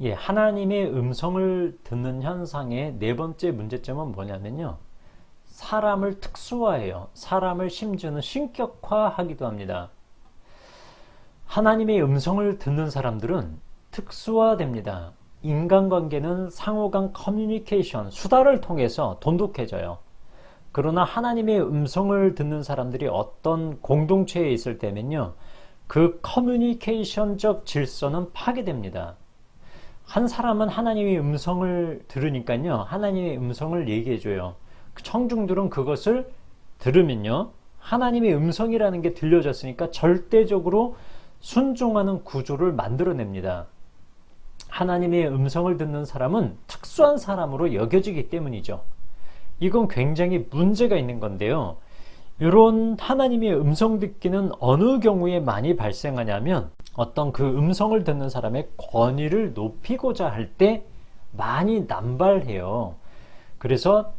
예, 하나님의 음성을 듣는 현상의 네 번째 문제점은 뭐냐면요. 사람을 특수화해요. 사람을 심지어는 신격화하기도 합니다. 하나님의 음성을 듣는 사람들은 특수화됩니다. 인간관계는 상호간 커뮤니케이션, 수다를 통해서 돈독해져요. 그러나 하나님의 음성을 듣는 사람들이 어떤 공동체에 있을 때면요. 그 커뮤니케이션적 질서는 파괴됩니다. 한 사람은 하나님의 음성을 들으니까요. 하나님의 음성을 얘기해 줘요. 그 청중들은 그것을 들으면요. 하나님의 음성이라는 게 들려졌으니까 절대적으로 순종하는 구조를 만들어냅니다. 하나님의 음성을 듣는 사람은 특수한 사람으로 여겨지기 때문이죠. 이건 굉장히 문제가 있는 건데요. 이런 하나님의 음성 듣기는 어느 경우에 많이 발생하냐면 어떤 그 음성을 듣는 사람의 권위를 높이고자 할 때 많이 남발해요. 그래서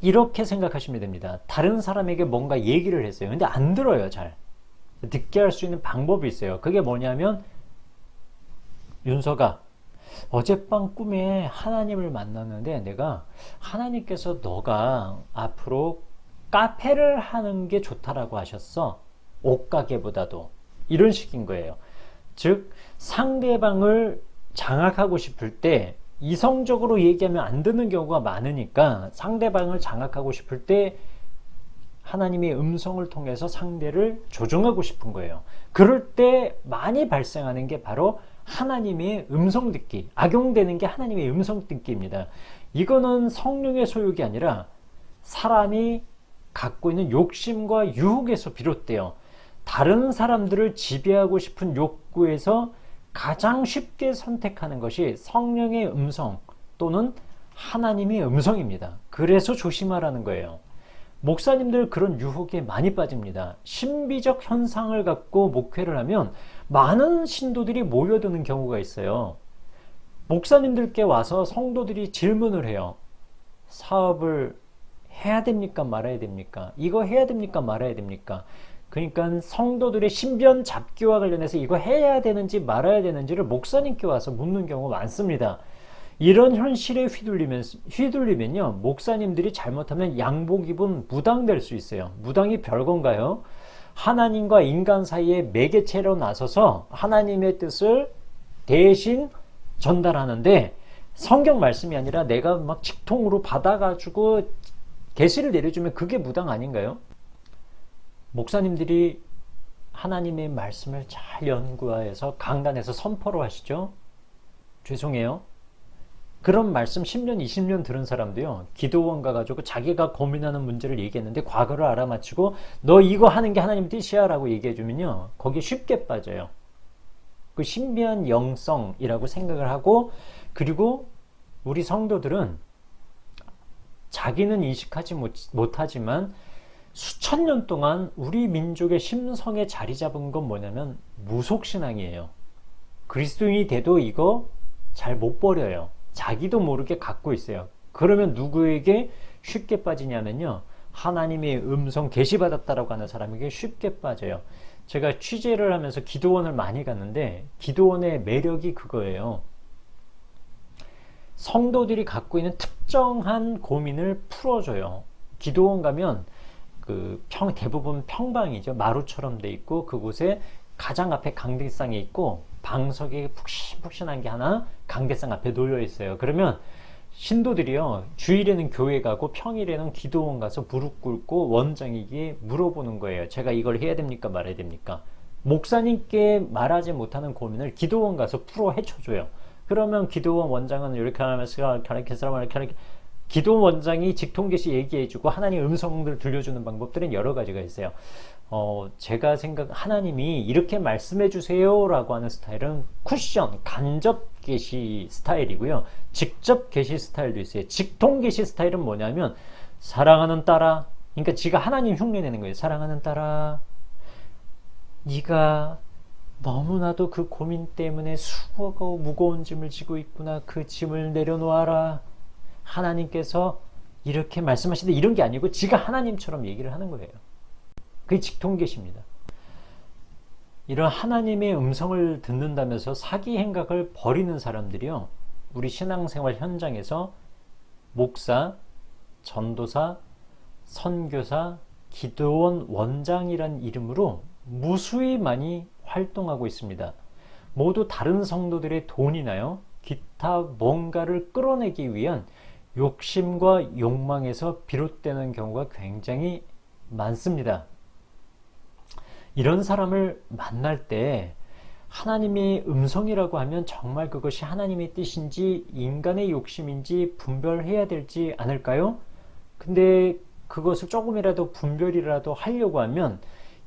이렇게 생각하시면 됩니다. 다른 사람에게 뭔가 얘기를 했어요. 근데 안 들어요, 잘. 듣게 할 수 있는 방법이 있어요. 그게 뭐냐면 윤서가 어젯밤 꿈에 하나님을 만났는데 내가 하나님께서 너가 앞으로 카페를 하는 게 좋다라고 하셨어. 옷가게보다도. 이런 식인 거예요. 즉, 상대방을 장악하고 싶을 때 이성적으로 얘기하면 안 되는 경우가 많으니까 상대방을 장악하고 싶을 때 하나님의 음성을 통해서 상대를 조종하고 싶은 거예요. 그럴 때 많이 발생하는 게 바로 하나님의 음성 듣기, 악용되는 게 하나님의 음성 듣기입니다. 이거는 성령의 소욕이 아니라 사람이 갖고 있는 욕심과 유혹에서 비롯돼요. 다른 사람들을 지배하고 싶은 욕구에서 가장 쉽게 선택하는 것이 성령의 음성 또는 하나님의 음성입니다. 그래서 조심하라는 거예요. 목사님들 그런 유혹에 많이 빠집니다. 신비적 현상을 갖고 목회를 하면 많은 신도들이 모여드는 경우가 있어요. 목사님들께 와서 성도들이 질문을 해요. 사업을 해야 됩니까? 말아야 됩니까? 이거 해야 됩니까? 말아야 됩니까? 그러니까 성도들의 신변 잡기와 관련해서 이거 해야 되는지 말아야 되는지를 목사님께 와서 묻는 경우가 많습니다. 이런 현실에 휘둘리면, 휘둘리면요, 목사님들이 잘못하면 양복 입은 무당될 수 있어요. 무당이 별건가요? 하나님과 인간 사이에 매개체로 나서서 하나님의 뜻을 대신 전달하는데 성경 말씀이 아니라 내가 막 직통으로 받아가지고 계시를 내려주면 그게 무당 아닌가요? 목사님들이 하나님의 말씀을 잘 연구해서 강단에서 선포로 하시죠? 죄송해요. 그런 말씀 10년, 20년 들은 사람도요, 기도원 가가지고 자기가 고민하는 문제를 얘기했는데 과거를 알아맞히고 너 이거 하는 게 하나님 뜻이야 라고 얘기해주면요, 거기에 쉽게 빠져요. 그 신비한 영성이라고 생각을 하고, 그리고 우리 성도들은 자기는 인식하지 못, 못하지만 수천 년 동안 우리 민족의 심성에 자리 잡은 건 뭐냐면 무속신앙이에요. 그리스도인이 돼도 이거 잘 못 버려요. 자기도 모르게 갖고 있어요. 그러면 누구에게 쉽게 빠지냐면요. 하나님의 음성 계시 받았다라고 하는 사람에게 쉽게 빠져요. 제가 취재를 하면서 기도원을 많이 갔는데 기도원의 매력이 그거예요. 성도들이 갖고 있는 특정한 고민을 풀어줘요. 기도원 가면 그 평, 대부분 평방이죠. 마루처럼 돼 있고 그곳에 가장 앞에 강대상이 있고 방석이 푹신푹신한 게 하나 강대상 앞에 놓여 있어요. 그러면 신도들이요 주일에는 교회 가고 평일에는 기도원 가서 무릎 꿇고 원장에게 물어보는 거예요. 제가 이걸 해야 됩니까 말아야 됩니까? 목사님께 말하지 못하는 고민을 기도원 가서 풀어 헤쳐줘요. 그러면 기도원 원장은 이렇게 하면서 이렇게 사람 이렇게 기도 원장이 직통계시 얘기해주고 하나님 음성들 들려주는 방법들은 여러 가지가 있어요. 어, 제가 생각 하나님이 이렇게 말씀해 주세요라고 하는 스타일은 쿠션 간접 계시 스타일이고요. 직접 계시 스타일도 있어요. 직통 계시 스타일은 뭐냐면 사랑하는 딸아, 그러니까 지가 하나님 흉내내는 거예요. 사랑하는 딸아, 네가 너무나도 그 고민 때문에 수고하고 무거운 짐을 지고 있구나. 그 짐을 내려놓아라. 하나님께서 이렇게 말씀하시는데 이런 게 아니고 지가 하나님처럼 얘기를 하는 거예요. 그게 직통계십니다. 이런 하나님의 음성을 듣는다면서 사기 행각을 벌이는 사람들이요. 우리 신앙생활 현장에서 목사, 전도사, 선교사, 기도원 원장이란 이름으로 무수히 많이 활동하고 있습니다. 모두 다른 성도들의 돈이나요, 기타 뭔가를 끌어내기 위한 욕심과 욕망에서 비롯되는 경우가 굉장히 많습니다. 이런 사람을 만날 때 하나님의 음성이라고 하면 정말 그것이 하나님의 뜻인지 인간의 욕심인지 분별해야 될지 않을까요? 근데 그것을 조금이라도 분별이라도 하려고 하면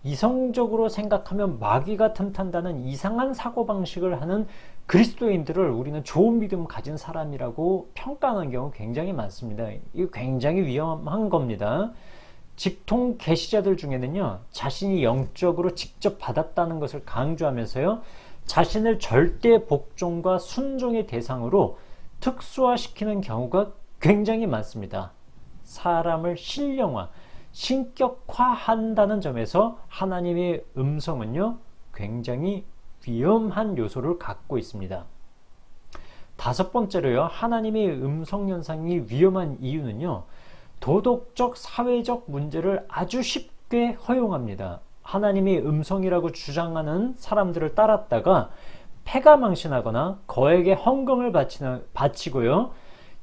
이성적으로 생각하면 마귀가 틈탄다는 이상한 사고방식을 하는 그리스도인들을 우리는 좋은 믿음 가진 사람이라고 평가하는 경우 굉장히 많습니다. 이거 굉장히 위험한 겁니다. 직통 계시자들 중에는요, 자신이 영적으로 직접 받았다는 것을 강조하면서요, 자신을 절대 복종과 순종의 대상으로 특수화시키는 경우가 굉장히 많습니다. 사람을 신령화, 신격화한다는 점에서 하나님의 음성은요, 굉장히 위험한 요소를 갖고 있습니다. 다섯 번째로요, 하나님의 음성 현상이 위험한 이유는요, 도덕적, 사회적 문제를 아주 쉽게 허용합니다. 하나님의 음성이라고 주장하는 사람들을 따랐다가 패가 망신하거나 거액의 헌금을 바치고요.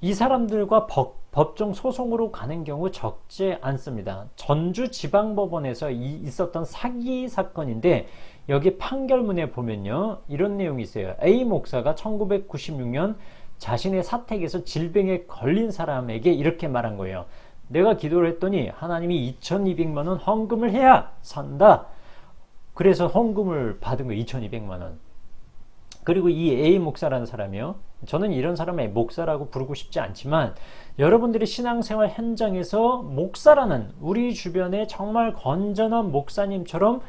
이 사람들과 법, 법정 소송으로 가는 경우 적지 않습니다. 전주 지방법원에서 이, 있었던 사기 사건인데 여기 판결문에 보면요. 이런 내용이 있어요. A 목사가 1996년 자신의 사택에서 질병에 걸린 사람에게 이렇게 말한 거예요. 내가 기도를 했더니 하나님이 2200만 원 헌금을 해야 산다. 그래서 헌금을 받은 거 2200만 원. 그리고 이 A 목사라는 사람이요. 저는 이런 사람의 목사라고 부르고 싶지 않지만 여러분들이 신앙생활 현장에서 목사라는 우리 주변에 정말 건전한 목사님처럼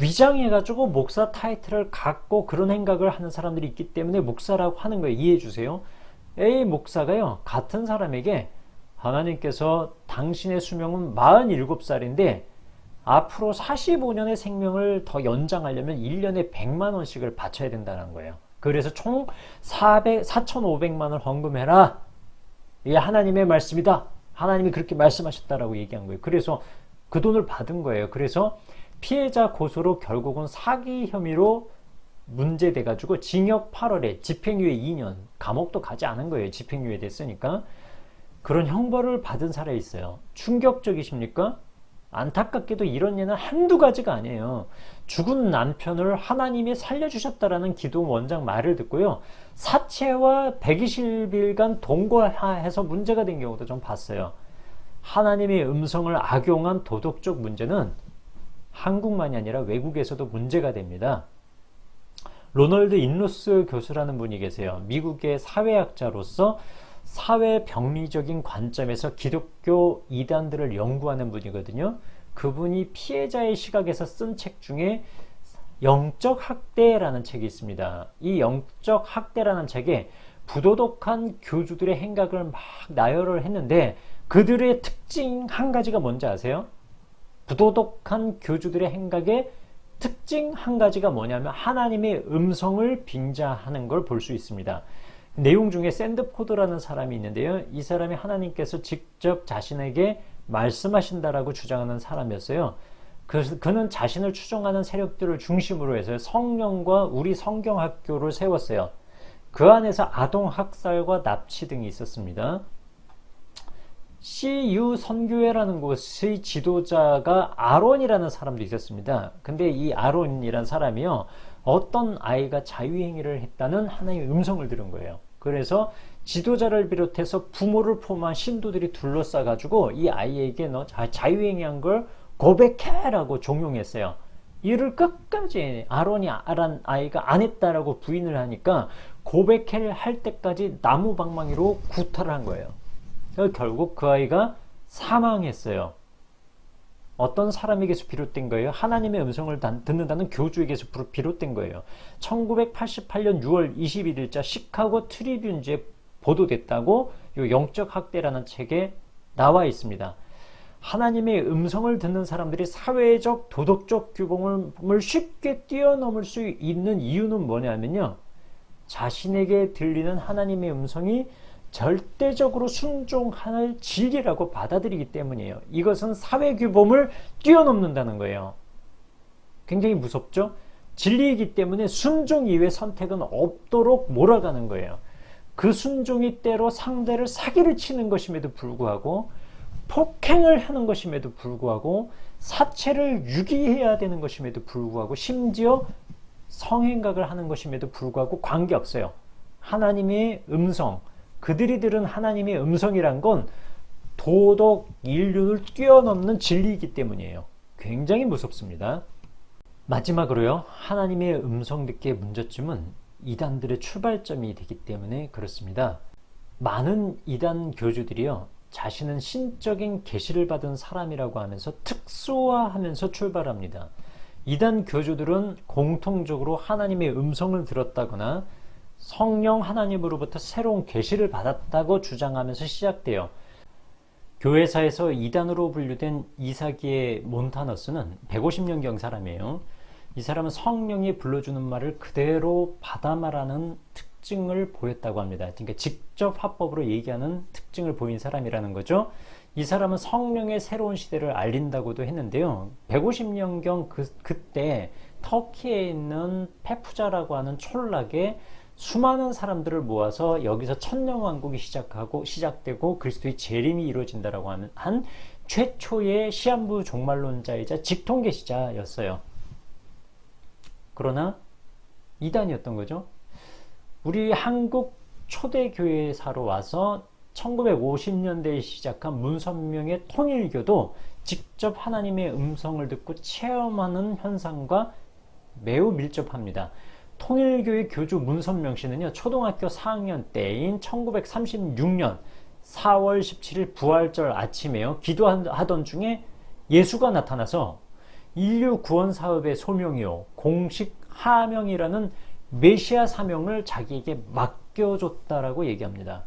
위장해가지고 목사 타이틀을 갖고 그런 행각을 하는 사람들이 있기 때문에 목사라고 하는 거예요. 이해해 주세요. A 목사가요. 같은 사람에게 하나님께서 당신의 수명은 47살인데 앞으로 45년의 생명을 더 연장하려면 1년에 100만 원씩을 바쳐야 된다는 거예요. 그래서 총 400, 4,500만 원 헌금해라. 이게 하나님의 말씀이다. 하나님이 그렇게 말씀하셨다라고 얘기한 거예요. 그래서 그 돈을 받은 거예요. 그래서 피해자 고소로 결국은 사기 혐의로 문제돼 가지고 징역 8월에 집행유예 2년, 감옥도 가지 않은 거예요. 집행유예 됐으니까. 그런 형벌을 받은 사례 있어요. 충격적이십니까? 안타깝게도 이런 예는 한두 가지가 아니에요. 죽은 남편을 하나님이 살려주셨다라는 기도 원장 말을 듣고요. 사체와 120일간 동거해서 문제가 된 경우도 좀 봤어요. 하나님의 음성을 악용한 도덕적 문제는 한국만이 아니라 외국에서도 문제가 됩니다. 로널드 인루스 교수라는 분이 계세요. 미국의 사회학자로서 사회 병리적인 관점에서 기독교 이단들을 연구하는 분이거든요. 그분이 피해자의 시각에서 쓴 책 중에 영적 학대라는 책이 있습니다. 이 영적 학대라는 책에 부도덕한 교주들의 행각을 막 나열을 했는데 그들의 특징 한 가지가 뭔지 아세요? 부도덕한 교주들의 행각의 특징 한 가지가 뭐냐면 하나님의 음성을 빙자하는 걸 볼 수 있습니다. 내용 중에 샌드포드라는 사람이 있는데요. 이 사람이 하나님께서 직접 자신에게 말씀하신다라고 주장하는 사람이었어요. 그래서 그는 자신을 추종하는 세력들을 중심으로 해서 성령과 우리 성경학교를 세웠어요. 그 안에서 아동 학살과 납치 등이 있었습니다. CU 선교회라는 곳의 지도자가 아론이라는 사람도 있었습니다. 근데 이 아론이라는 사람이요. 어떤 아이가 자유행위를 했다는 하나님의 음성을 들은 거예요. 그래서 지도자를 비롯해서 부모를 포함한 신도들이 둘러싸 가지고 이 아이에게 너 자유행위한 걸 고백해라고 종용했어요. 이를 끝까지 아론이 아란 아이가 안 했다라고 부인을 하니까 고백해를 할 때까지 나무 방망이로 구타를 한 거예요. 결국 그 아이가 사망했어요. 어떤 사람에게서 비롯된 거예요? 하나님의 음성을 듣는다는 교주에게서 비롯된 거예요. 1988년 6월 21일자 시카고 트리뷴즈에 보도됐다고 이 영적 학대라는 책에 나와 있습니다. 하나님의 음성을 듣는 사람들이 사회적 도덕적 규범을 쉽게 뛰어넘을 수 있는 이유는 뭐냐면요. 자신에게 들리는 하나님의 음성이 절대적으로 순종할 진리라고 받아들이기 때문이에요. 이것은 사회 규범을 뛰어넘는다는 거예요. 굉장히 무섭죠? 진리이기 때문에 순종 이외 선택은 없도록 몰아가는 거예요. 그 순종이 때로 상대를 사기를 치는 것임에도 불구하고 폭행을 하는 것임에도 불구하고 사체를 유기해야 되는 것임에도 불구하고 심지어 성행각을 하는 것임에도 불구하고 관계없어요. 하나님의 음성, 그들이 들은 하나님의 음성이란 건 도덕 인륜을 뛰어넘는 진리이기 때문이에요. 굉장히 무섭습니다. 마지막으로요. 하나님의 음성 듣기의 문제점은 이단들의 출발점이 되기 때문에 그렇습니다. 많은 이단 교주들이요. 자신은 신적인 계시를 받은 사람이라고 하면서 특수화하면서 출발합니다. 이단 교주들은 공통적으로 하나님의 음성을 들었다거나 성령 하나님으로부터 새로운 계시를 받았다고 주장하면서 시작돼요. 교회사에서 이단으로 분류된 이사기의 몬타너스는 150년경 사람이에요. 이 사람은 성령이 불러주는 말을 그대로 받아 말하는 특징을 보였다고 합니다. 그러니까 직접 화법으로 얘기하는 특징을 보인 사람이라는 거죠. 이 사람은 성령의 새로운 시대를 알린다고도 했는데요. 150년경 그, 그때 터키에 있는 페푸자라고 하는 촌락에 수많은 사람들을 모아서 여기서 천년왕국이 시작하고 시작되고 그리스도의 재림이 이루어진다라고 하는 한 최초의 시한부 종말론자이자 직통계시자였어요. 그러나 이단이었던 거죠. 우리 한국 초대교회사로 와서 1950년대에 시작한 문선명의 통일교도 직접 하나님의 음성을 듣고 체험하는 현상과 매우 밀접합니다. 통일교의 교주 문선명 씨는요, 초등학교 4학년 때인 1936년 4월 17일 부활절 아침에요, 기도하던 중에 예수가 나타나서 인류 구원 사업의 소명이요, 공식 하명이라는 메시아 사명을 자기에게 맡겨줬다라고 얘기합니다.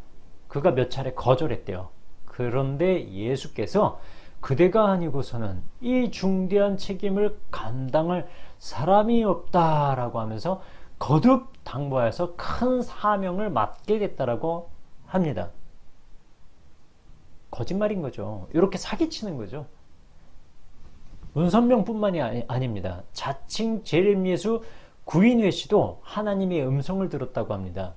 그가 몇 차례 거절했대요. 그런데 예수께서 그대가 아니고서는 이 중대한 책임을 감당할 사람이 없다라고 하면서 거듭 당부하여서 큰 사명을 맡게 됐다라고 합니다. 거짓말인 거죠. 이렇게 사기치는 거죠. 문선명뿐만이 아니, 아닙니다. 자칭 제렘예수 구인회 씨도 하나님의 음성을 들었다고 합니다.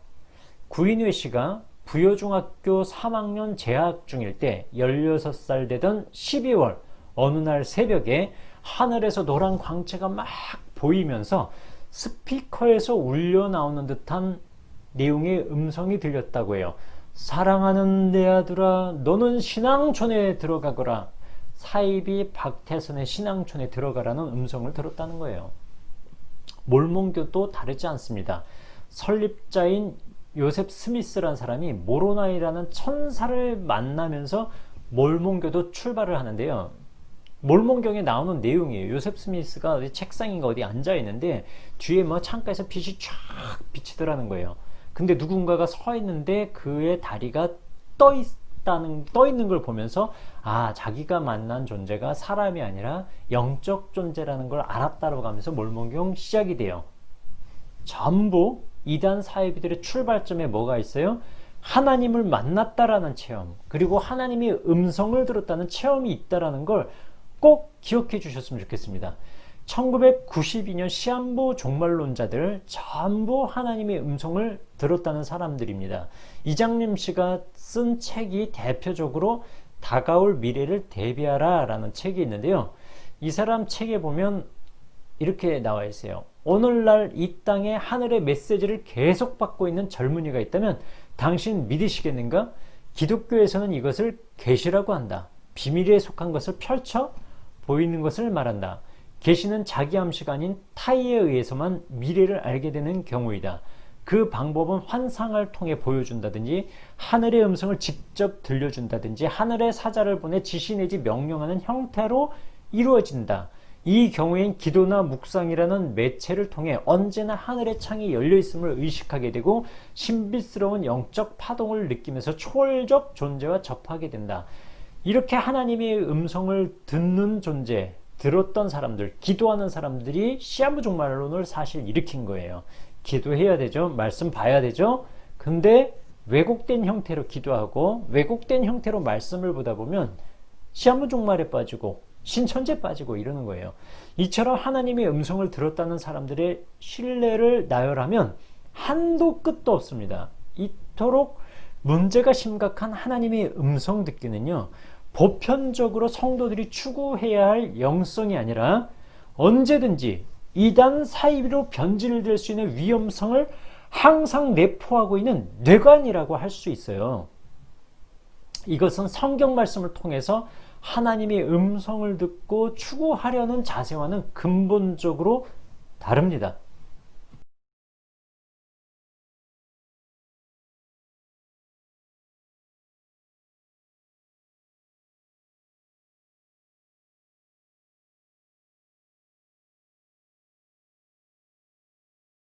구인회 씨가 부여중학교 3학년 재학 중일 때 16살 되던 12월 어느 날 새벽에 하늘에서 노란 광채가 막 보이면서 스피커에서 울려 나오는 듯한 내용의 음성이 들렸다고 해요. 사랑하는 내 아들아, 너는 신앙촌에 들어가거라. 사이비 박태선의 신앙촌에 들어가라는 음성을 들었다는 거예요. 몰몬교도 다르지 않습니다. 설립자인 요셉 스미스라는 사람이 모로나이라는 천사를 만나면서 몰몬교도 출발을 하는데요. 몰몬경에 나오는 내용이에요. 요셉 스미스가 어디 책상인가 어디 앉아 있는데 뒤에 뭐 창가에서 빛이 쫙 비치더라는 거예요. 근데 누군가가 서 있는데 그의 다리가 떠 있다는 떠 있는 걸 보면서 아 자기가 만난 존재가 사람이 아니라 영적 존재라는 걸 알았다고 하면서 몰몬경 시작이 돼요. 전부 이단 사이비들의 출발점에 뭐가 있어요? 하나님을 만났다라는 체험, 그리고 하나님의 음성을 들었다는 체험이 있다라는 걸 꼭 기억해 주셨으면 좋겠습니다. 1992년 시한부 종말론자들 전부 하나님의 음성을 들었다는 사람들입니다. 이장림 씨가 쓴 책이 대표적으로 다가올 미래를 대비하라 라는 책이 있는데요. 이 사람 책에 보면 이렇게 나와 있어요. 오늘날 이 땅에 하늘의 메시지를 계속 받고 있는 젊은이가 있다면 당신 믿으시겠는가? 기독교에서는 이것을 계시라고 한다. 비밀에 속한 것을 펼쳐 보이는 것을 말한다. 계시는 자기 암시가 아닌 타이에 의해서만 미래를 알게 되는 경우이다. 그 방법은 환상을 통해 보여준다든지 하늘의 음성을 직접 들려준다든지 하늘의 사자를 보내 지시 내지 명령하는 형태로 이루어진다. 이 경우엔 기도나 묵상이라는 매체를 통해 언제나 하늘의 창이 열려 있음을 의식하게 되고 신비스러운 영적 파동을 느끼면서 초월적 존재와 접하게 된다. 이렇게 하나님의 음성을 듣는 존재, 들었던 사람들, 기도하는 사람들이 시한부 종말론을 사실 일으킨 거예요. 기도해야 되죠. 말씀 봐야 되죠. 근데 왜곡된 형태로 기도하고 왜곡된 형태로 말씀을 보다 보면 시한부 종말에 빠지고 신천지에 빠지고 이러는 거예요. 이처럼 하나님의 음성을 들었다는 사람들의 신뢰를 나열하면 한도 끝도 없습니다. 이토록 문제가 심각한 하나님의 음성 듣기는요. 보편적으로 성도들이 추구해야 할 영성이 아니라 언제든지 이단 사이비로 변질될 수 있는 위험성을 항상 내포하고 있는 뇌관이라고 할 수 있어요. 이것은 성경 말씀을 통해서 하나님의 음성을 듣고 추구하려는 자세와는 근본적으로 다릅니다.